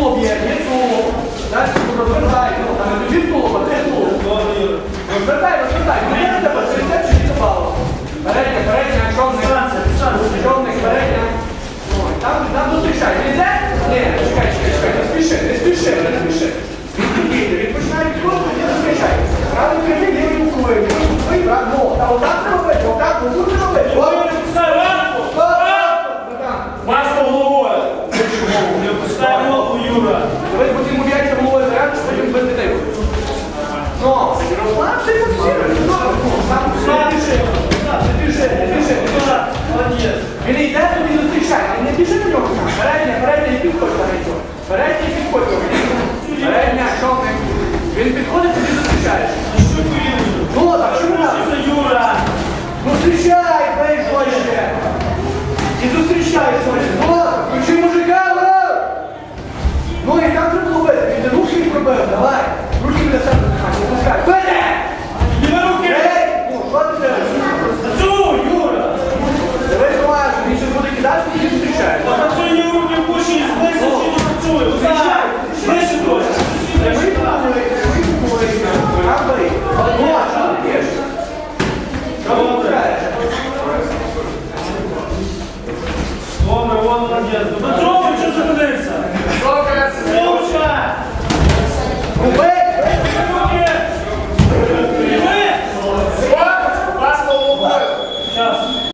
또 비해 Юра, давай будемо вечором ловити рак, що будемо без дітей. Ну, ти Запиши, запиши, запиши, молодець. Він йде тобі зустрічає, не біжи на нього. Передня, передня, і підходь на нього. Передня, і підходь на нього. Передня, шовник. Він підходить, тобі зустрічаєш. Ну, так чому? Юра! Зустрічай! Працюй, Юра! Давай поважно, він буде кидати, і він зустрічає.